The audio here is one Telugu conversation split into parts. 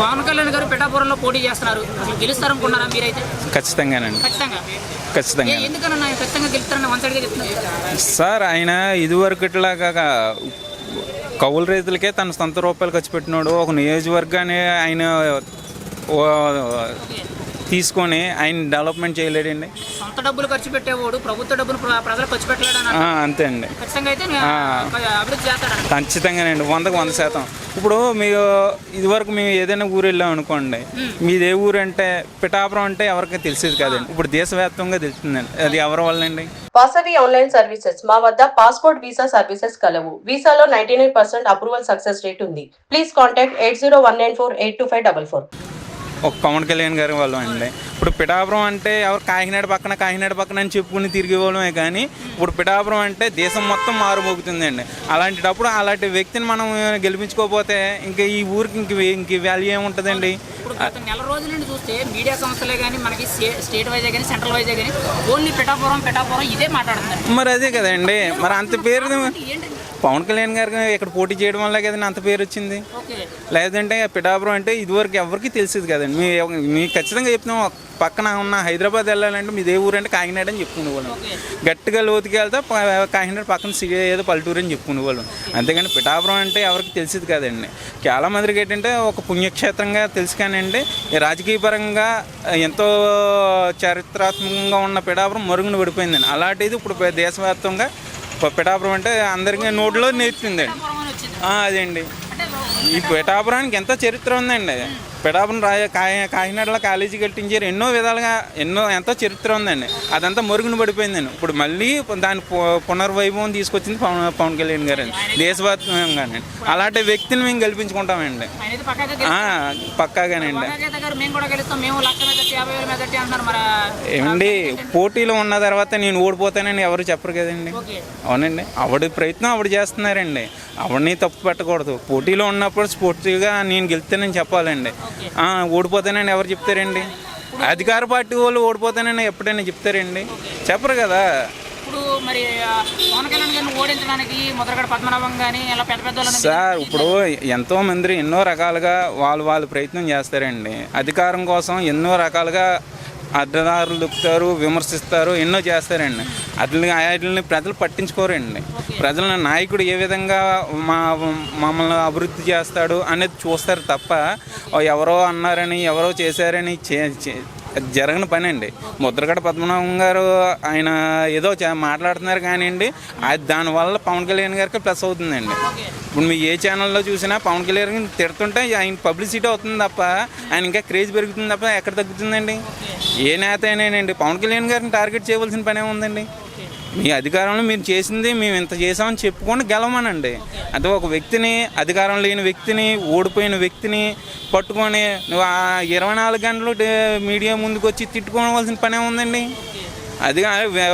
పవన్ కళ్యాణ్ గారు పిఠాపురంలో పోటీ చేస్తున్నారు. అసలు గెలుస్తారనుకున్నారా మీరైతే? ఖచ్చితంగానండి. ఖచ్చితంగా. ఖచ్చితంగా. ఏ- ఎందుకన్నా ఆయన ఖచ్చితంగా గెలుస్తారని వన్ సైడ్గా చెప్తున్నారు సార్ ఆయన ఇదివరకు ఇట్లాగా కౌలు రైతులకే తన సొంత రూపాయలు ఖర్చు పెట్టినాడు ఒక నియోజకవర్గాన్ని ఆయన తీసుకొని ఆయన డెవలప్మెంట్ చేయలేడండి. సొంత డబ్బులు ఖర్చు పెట్టేవాడు ప్రభుత్వ డబ్బులు ప్ర- ప్రజలకు ఖర్చు పెట్టలేడు ఆ, అంతే అండి. ఖచ్చితంగానండి వందకు వంద శాతం. ఇప్పుడు మీరు ఇదివరకు మేము ఏదైనా ఊరు వెళ్ళాం అనుకోండి మీది ఏ ఊరు అంటే పిఠాపురం అంటే ఎవరికి తెలిసేది కాదండి. ఇప్పుడు దేశవ్యాప్తంగా తెలుస్తుందండి. అది ఎవరి వల్ల అండి వాసవి ఆన్లైన్ సర్వీసెస్. మా వద్ద పాస్పోర్ట్ వీసా సర్వీసెస్ కలవు. వీసాలో ninety nine percent approval success rate ఉంది. Please contact eight zero one nine four eight two five double four. ఒక పవన్ కళ్యాణ్ గారి వాళ్ళు అండి. ఇప్పుడు పిఠాపురం అంటే ఎవరు కాకినాడ పక్కన కాకినాడ పక్కన అని చెప్పుకుని తిరిగే వాళ్ళమే కానీ ఇప్పుడు పిఠాపురం అంటే దేశం మొత్తం మారుమోగుతుందండి. అలాంటప్పుడు అలాంటి వ్యక్తిని మనం గెలిపించుకోకపోతే ఇంకా ఈ ఊరికి ఇంక ఇంక వాల్యూ ఏముంటుందండి? నెల రోజుల నుండి చూస్తే మీడియా సంస్థలే కానీ మనకి స్టే- స్టేట్ వైజే కానీ సెంట్రల్ వైజే కానీ ఓన్లీ పిఠాపురం పిఠాపురం ఇదే మాట్లాడుతున్నారు. మరి అదే కదండి. మరి అంత పేరు ఏంటి పవన్ కళ్యాణ్ గారికి ఇక్కడ పోటీ చేయడం వల్ల కదండి అంత పేరు వచ్చింది. లేదంటే పిఠాపురం అంటే ఇదివరకు ఎవరికి తెలిసేది కదండి. మీ మీకు ఖచ్చితంగా చెప్తున్నాం పక్కన ఉన్న హైదరాబాద్ వెళ్ళాలంటే మీది ఊరు అంటే కాకినాడ అని చెప్పుకునే వాళ్ళం గట్టిగా లోతుకి వెళ్తే కాకినాడ పక్కన సిటీ ఏదో పల్లెటూరు అని చెప్పుకునే వాళ్ళం అంతేగాని పిఠాపురం అంటే ఎవరికి తెలిసేది కాదండి. చాలా మందికి ఏంటంటే ఒక పుణ్యక్షేత్రంగా తెలుసు కానివ్వండి ఈ రాజకీయ పరంగా ఎంతో చారిత్రాత్మకంగా ఉన్న పిఠాపురం మరుగున పడిపోయిందండి. అలాంటిది ఇప్పుడు దేశవ్యాప్తంగా పిఠాపురం అంటే అందరికీ నోట్లో అదండి. అంటే ఈ పిఠాపురానికి ఎంతో చరిత్ర ఉందండి. పిఠాపురం రాయ కాకినాడలో కాలేజీ కట్టించారు. ఎన్నో విధాలుగా ఎన్నో ఎంతో చరిత్ర ఉందండి. అదంతా మరుగున పడిపోయిందండి. ఇప్పుడు మళ్ళీ దాని పునర్వైభవం తీసుకొచ్చింది పవన్ పవన్ కళ్యాణ్ గారు అండి. దేశవ్యాప్తంగానండి. అలాంటి వ్యక్తిని మేము గెలిపించుకుంటామండి. పక్కాగానండి. ఏమండి పోటీలో ఉన్న తర్వాత నేను ఓడిపోతానని ఎవరు చెప్పరు కదండి. అవునండి. ఆవిడ ప్రయత్నం ఆవిడ చేస్తున్నారండి. ఆవిడని తప్పు పెట్టకూడదు. పోటీలో ఉన్నప్పుడు స్పోర్టివ్గా నేను గెలుస్తానని చెప్పాలండి. ఓడిపోతానని ఎవరు చెప్తారండి? అధికార పార్టీ వాళ్ళు ఓడిపోతానని ఎప్పుడైనా చెప్తారండి? చెప్పరు కదా. ఇప్పుడు మరి ఆ, పవన్ కళ్యాణ్ గారిని ఓడించడానికి ముద్రగడ పద్మనాభం కానీ ఇలా పెద్ద పెద్ద వాళ్ళని సార్ ఇప్పుడు ఎంతో మంది ఎన్నో రకాలుగా వాళ్ళు వాళ్ళు ప్రయత్నం చేస్తారండి. అధికారం కోసం ఎన్నో రకాలుగా అడ్డదారులు దొక్కుతారు విమర్శిస్తారు ఎన్నో చేస్తారండి. అట్లని వాటిని ప్రజలు పట్టించుకోరండి. ప్రజల నాయకుడు ఏ విధంగా మా మమ్మల్ని అభివృద్ధి చేస్తాడు అనేది చూస్తారు తప్ప "ఓ, ఎవరో అన్నారని ఎవరో చేశారని జరగని పని అండి. ముద్రగడ పద్మనాభం గారు ఆయన ఏదో మాట్లాడుతున్నారు కానివ్వండి అది దానివల్ల పవన్ కళ్యాణ్ గారికి ప్లస్ అవుతుందండి. ఇప్పుడు మీ ఏ ఛానల్లో చూసినా పవన్ కళ్యాణ్ గారిని తిడుతుంటే ఆయన పబ్లిసిటీ అవుతుంది తప్ప ఆయన ఇంకా క్రేజ్ పెరుగుతుంది తప్ప ఎక్కడ తగ్గుతుందండి? ఏ నేత అయినానండి పవన్ కళ్యాణ్ గారిని టార్గెట్ చేయవలసిన పనే ఉందండి. మీ అధికారంలో మీరు చేసింది మేము ఇంత చేసామని చెప్పుకొని గెలవమనండి. అంటే ఒక వ్యక్తిని అధికారం లేని వ్యక్తిని ఓడిపోయిన వ్యక్తిని పట్టుకొని నువ్వు ఆ ఇరవై నాలుగు గంటలు మీడియా ముందుకు వచ్చి తిట్టుకోవాల్సిన పనే ఉందండి. అది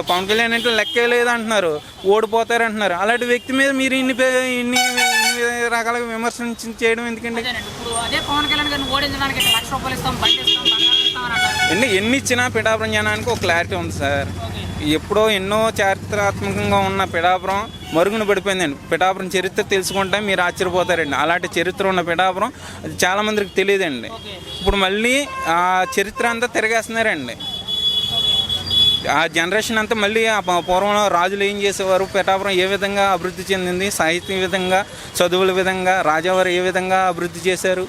పవన్ కళ్యాణ్ అంటే లెక్కే లేదు అంటున్నారు ఓడిపోతారు అంటున్నారు అలాంటి వ్యక్తి మీద మీరు ఇన్ని ఇన్ని రకాలుగా విమర్శించి చేయడం ఎందుకండి? ఎన్ని ఎన్ని ఇచ్చినా పిఠాపురం జనానికి ఒక క్లారిటీ ఉంది సార్. ఎప్పుడో ఎన్నో చారిత్రాత్మకంగా ఉన్న పిఠాపురం మరుగున పడిపోయిందండి. పిఠాపురం చరిత్ర తెలుసుకుంటే మీరు ఆశ్చర్యపోతారండి. అలాంటి చరిత్ర ఉన్న పిఠాపురం అది చాలా మందికి తెలియదండి. ఇప్పుడు మళ్ళీ ఆ చరిత్ర అంతా తిరగేస్తున్నారండి. ఆ జనరేషన్ అంతా మళ్ళీ ఆ ప- పూర్వం రాజులు ఏం చేసేవారు? పిఠాపురం ఏ విధంగా అభివృద్ధి చెందింది? సాహిత్యం విధంగా? చదువుల విధంగా? రాజావారు ఏ విధంగా అభివృద్ధి చేశారు?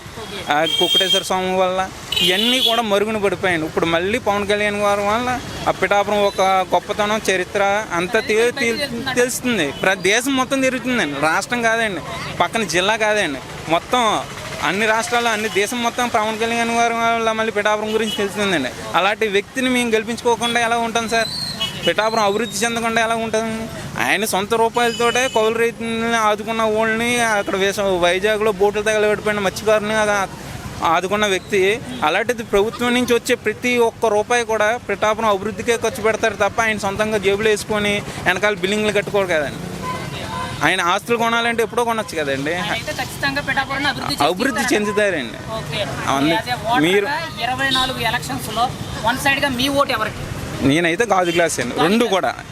ఆ కుక్కటేశ్వర స్వామి వల్ల ఇవన్నీ కూడా మరుగున పడిపోయాయి ఇప్పుడు మళ్ళీ పవన్ కళ్యాణ్ గారి వల్ల ఆ పిఠాపురం ఒక గొప్పతనం చరిత్ర అంతా తెలుస్తుంది. దేశం మొత్తం తిరుగుతుందండి. రాష్ట్రం కాదండి. పక్కన జిల్లా కాదండి. మొత్తం అన్ని రాష్ట్రాల్లో అన్ని దేశం మొత్తం పవన్ కళ్యాణ్ గారి వల్ల మళ్ళీ పిఠాపురం గురించి తెలుస్తుందండి. అలాంటి వ్యక్తిని మేము గెలిపించుకోకుండా ఎలా ఉంటాం సార్? పిఠాపురం అభివృద్ధి చెందకుండా ఎలా ఉంటుంది ఆయన సొంత రూపాయలతోటే కౌలు రైతులని ఆదుకున్న వాళ్ళని అక్కడ వేస వైజాగ్లో బోట్లు తగలబెట్టిపోయిన మత్స్యకారుని ఆదుకున్న వ్యక్తి అలాంటిది ప్రభుత్వం నుంచి వచ్చే ప్రతి ఒక్క రూపాయి కూడా పిఠాపురం అభివృద్ధికే ఖర్చు పెడతారు తప్ప ఆయన సొంతంగా జేబులు వేసుకొని వెనకాల బిల్డింగ్లు కట్టుకోరు కదండి. ఆయన ఆస్తులు కొనాలంటే ఎప్పుడో కొనొచ్చు కదండి. అభివృద్ధి చెందుతారండి. మీరు- ఇరవై నాలుగు వన్ మీ ఓటు ఎవరికి? నేనైతే గాజు గ్లాస్ అండి రెండు కూడా.